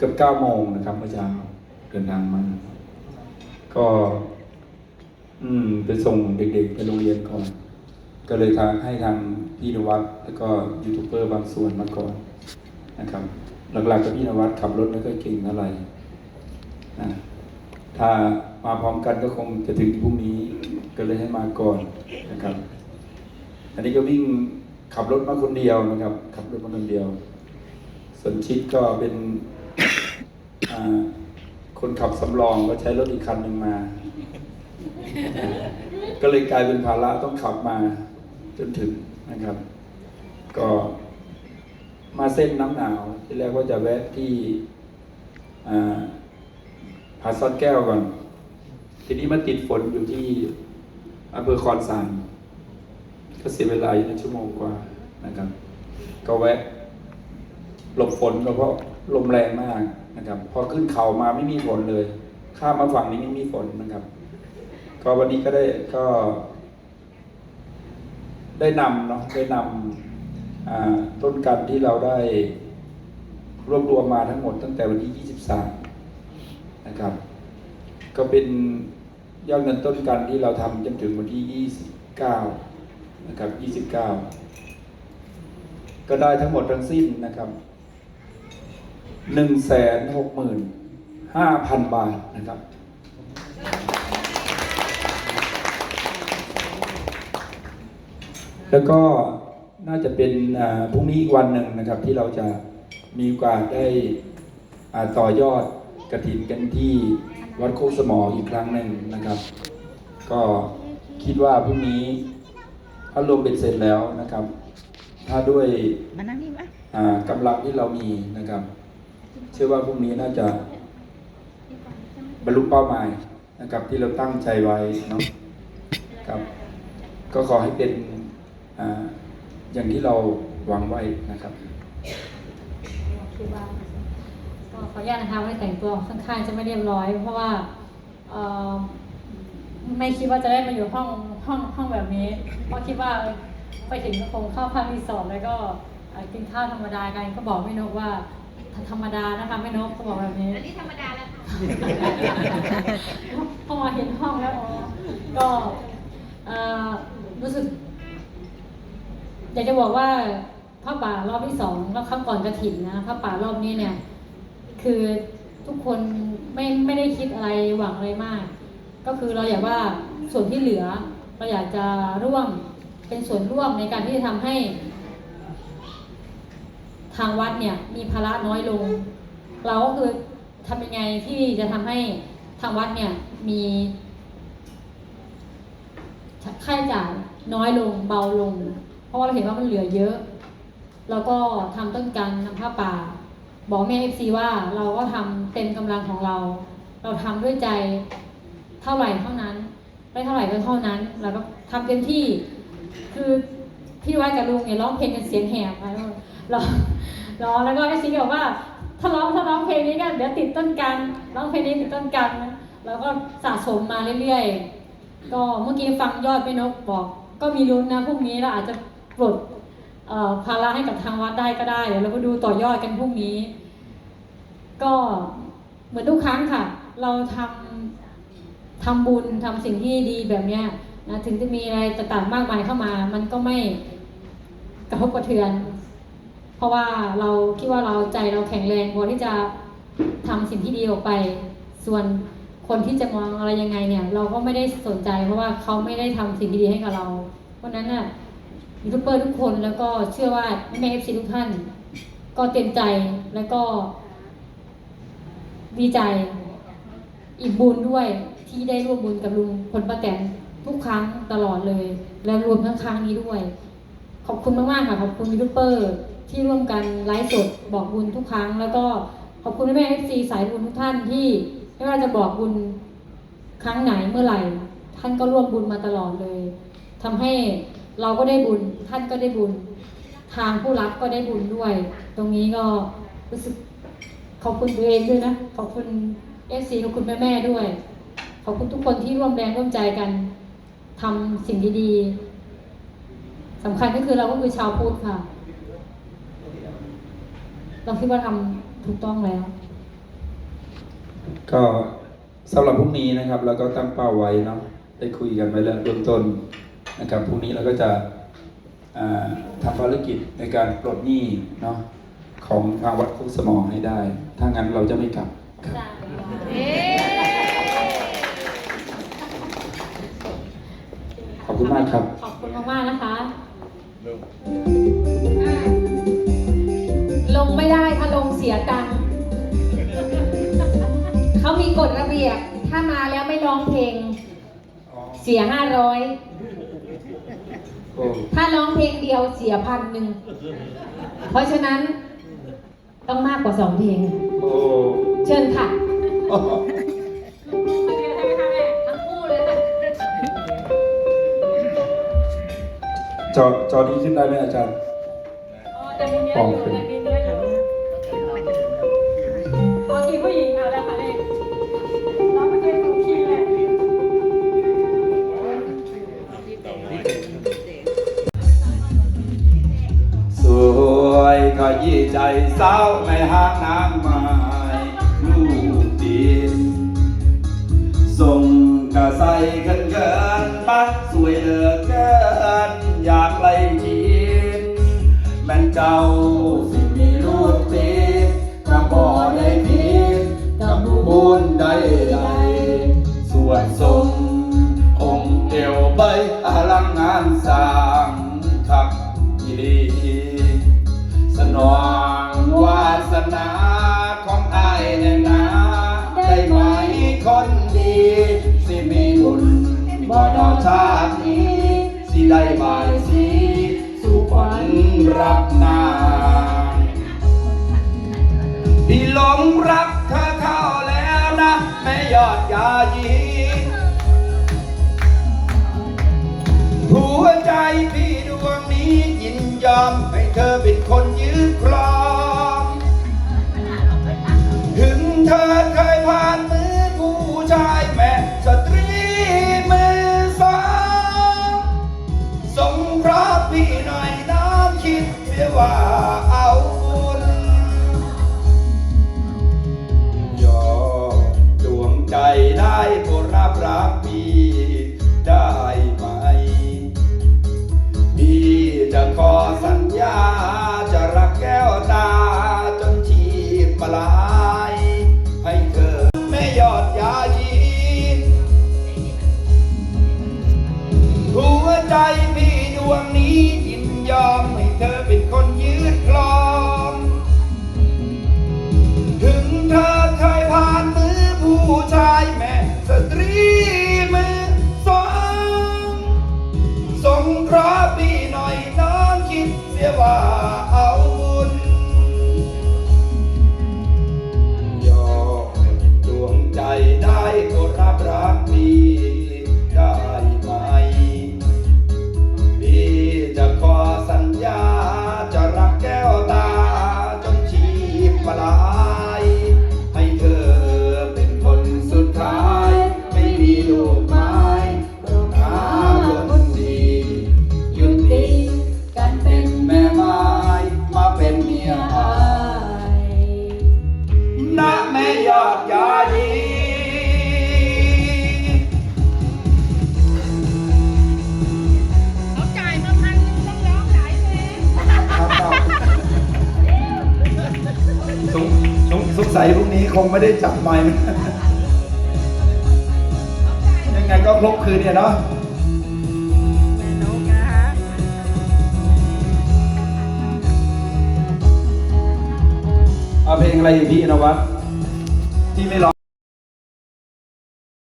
เกือบเก้าโมงนะครับเมื่อเช้าเดินทางมา ก็ อืม ไปส่งเด็กๆ ไปโรงเรียนก่อน ก็เลยทางให้ทางพี่นวัดแล้วก็ยูทูบเบอร์บางส่วนมาก่อนนะครับ หลักๆกับพี่นวัดขับรถไม่ค่อยเก่งเท่าไหร่นะถ้ามาพร้อมกันก็คงจะถึงพรุ่งนี้ก็เลยให้มาก่อนนะครับ อันนี้ก็วิ่งขับรถมาคนเดียวนะครับ ขับรถมาคนเดียวสนชิดก็เป็น คนขับสำรองก็ใช้รถอีกคันหนึ่งมา ก็เลยกลายเป็นภาระต้องขับมาจนถึงนะครับ ก็มาเส้นน้ำหนาว ที่แรกว่าจะแวะที่ผาซ่อนแก้วก่อน ทีนี้มาติดฝนอยู่ที่อำเภอคอนสานก็เสียเวลาอยู่ในชั่วโมงกว่านะครับ ก็แวะหลบฝนก็เพราะ ลมแรงมากนะครับ พอขึ้นเขามาไม่มีฝนเลย ข้ามมาฝั่งนี้ไม่มีฝนนะครับ ก็วันนี้ก็ได้ก็ ได้นำเนาะได้นำต้นกันที่เราได้รวบรวมมาทั้งหมดตั้งแต่วันที่ 23 นะครับ ก็เป็นยอดเงินต้นกันที่เราทำจนถึงวันที่ 29 นะครับ 29 ก็ได้ทั้งหมดทั้งสิ้นนะครับ หนึ่งแสนหกหมื่นห้าพันบาทนะครับ แล้วก็น่าจะเป็นอ่าพรุ่งนี้อีกวันหนึ่งนะครับ ที่เราจะมีโอกาสได้อ่าต่อยอดกระถินกันที่วัดโคกสมออีกครั้งหนึ่งนะครับ ก็คิดว่าพรุ่งนี้ถ้ารวมเป็นเสร็จแล้วนะครับ ถ้าด้วยอ่ากำลังที่เรามีนะครับ เชื่อว่าพรุ่งนี้น่าจะบรรลุเป้าหมายนะครับที่เราตั้งใจไว้เนาะครับก็ขอให้เป็นออย่างที่เราหวังไว้นะครับก็ขออนุญาตนะคะว่แต่งตัวค่อนข้างจะไม่เรียบร้อย เพราะว่าไม่คิดว่าจะได้มาอยู่ห้องห้องห้องแบบนี้ เพราะคิดว่าไปถึงก็คงเข้าพักรีสอร์ทแล้วก็กินข้าวธรรมดากันก็บอกไม่นกว่า ธรรมดานะคะไม่นกก็บอกแบบนี้ อันนี้ธรรมดาแล้วค่ะพอมาเห็นห้องแล้วอ๋อก็เอ่อรู้สึก อยากจะบอกว่าพระป่ารอบที่สองแล้วครั้งก่อนกระถิ่นนะพระป่ารอบนี้เนี่ย คือทุกคนไม่ไม่ได้คิดอะไรหวังอะไรมาก ก็คือเราอยากว่าส่วนที่เหลือ เราอยากจะร่วมเป็นส่วนร่วมในการที่จะทำให้ทางวัดเนี่ยมีภาระน้อยลง เราก็คือทำยังไงที่จะทำให้ทางวัดเนี่ยมีค่าใช้จ่ายน้อยลงเบาลง เพราะว่าเราเห็นว่ามันเหลือเยอะ แล้วก็ทำต้นกันทำผ้าป่า บอกแม่เอฟซีว่าเราก็ทำเต็มกำลังของเรา เราทำด้วยใจเท่าไหร่เท่านั้นได้เท่าไหร่ก็เท่านั้นแล้วก็ทำเต็มที่ คือพี่ไว้กับลุงเนี่ยร้องเพลงกันเสียงแหบไป ร้องร้องแล้วก็เอฟซีบอกว่าถ้าร้องถ้าร้องเพลงนี้กันเดี๋ยวติดต้นกันร้องเพลงนี้ติดต้นกัน แล้วก็สะสมมาเรื่อยๆ ก็เมื่อกี้ฟังยอดพี่นกบอก ก็มีลุ้นนะพรุ่งนี้เราอาจจะปลดภาระให้กับทางวัดได้ก็ได้เดี๋ยวเราก็ดูต่อยอดกันพรุ่งนี้ ก็เหมือนทุกครั้งค่ะ เราทำทำบุญทำสิ่งที่ดีแบบเนี้ยนะถึงจะมีอะไรต่างๆมากมายเข้ามา มันก็ไม่กระทบกระเทือน เพราะว่าเราคิดว่าเราใจเราแข็งแรงพอที่จะทำสิ่งที่ดีออกไป ส่วนคนที่จะมองอะไรยังไงเนี่ย เราก็ไม่ได้สนใจ เพราะว่าเขาไม่ได้ทำสิ่งที่ดีให้กับเรา เพราะฉะนั้นน่ะยูทูบเบอร์ทุกคนแล้วก็เชื่อว่าแม่เอฟซีทุกท่าน ก็เต็มใจแล้วก็ดีใจอิ่มบุญด้วยที่ได้ร่วมบุญกับลุงพลป้าแตนทุกครั้งตลอดเลย และรวมทั้งครั้งนี้ด้วย ขอบคุณมากๆค่ะขอบคุณยูทูบเบอร์ ที่ร่วมกันไลฟ์สดบอกบุญทุกครั้ง แล้วก็ขอบคุณแม่เอฟซีสายบุญทุกท่านที่ไม่ว่าจะบอกบุญครั้งไหนเมื่อไหร่ ท่านก็ร่วมบุญมาตลอดเลยทำให้เราก็ได้บุญ ท่านก็ได้บุญ ทางผู้รับก็ได้บุญด้วย ตรงนี้ก็รู้สึกขอบคุณตัวเองด้วยนะขอบคุณเอฟซีขอบคุณแม่แม่ด้วย ขอบคุณทุกคนที่ร่วมแรงร่วมใจกันทำสิ่งดีๆสำคัญก็คือเราก็คือชาวพุทธค่ะ เราคิดว่าทำถูกต้องแล้ว ก็สำหรับพรุ่งนี้นะครับ เราก็ตั้งเป้าไว้เนาะได้คุยกันไปแล้วเบื้องต้นนะครับพรุ่งนี้เราก็จะอ่าทำภารกิจในการปลดหนี้เนาะของทางวัดโคกสมองให้ได้ ถ้างั้นเราจะไม่กลับครับเอ๊ะขอบคุณมากครับ ขอบคุณมากๆนะคะ ลงไม่ได้ถ้าลงเสียตังค์เขามีกฎระเบียบ ถ้ามาแล้วไม่ร้องเพลง เสียห้าร้อยโอ้ถ้าร้องเพลงเดียวเสียพันหนึ่ง เพราะฉะนั้นต้องมากกว่าสองเพลงโอ้เชิญค่ะโอ้ทั้งคู่เลยค่ะจอจอนี้ขึ้นได้ไหมอาจารย์อ๋อแต่มุมนี้อยู่แต่กินเนื้ ก็ยี่ใจสาวในห้างน้ำไม้ลูกดินส่งกระใสเกินเกินปักสวยเหลือเกิน อยากไล่ชินแม่นเจ้า นองวาสนาของอายแน่นาได้ไหมคนดี สิมีบุญบ่นอชาตินี้สิได้บายสีสู่ขวัญรับนางพี่หลงรักเธอเข้าแล้วนะแม่ยอดยายีหัวใจพี่ดวงนี้ยินยอมให้เธอเป็นคน ยื วงนี้ยินยอมให้เธอเป็นคนยืดคลอง ถึงเธอเคยผ่านมือผู้ชายแม่สตรีมือสองสงเคราะห์พี่หน่อยน้องคิดเสียว่า งสงสัยพรุ่งนี้คงไม่ได้จับไม้ยังไงก็ครบคืนเนี่ยเนาะเอาเพลงอะไรอีกพี่นวัดที่ไม่ร้อง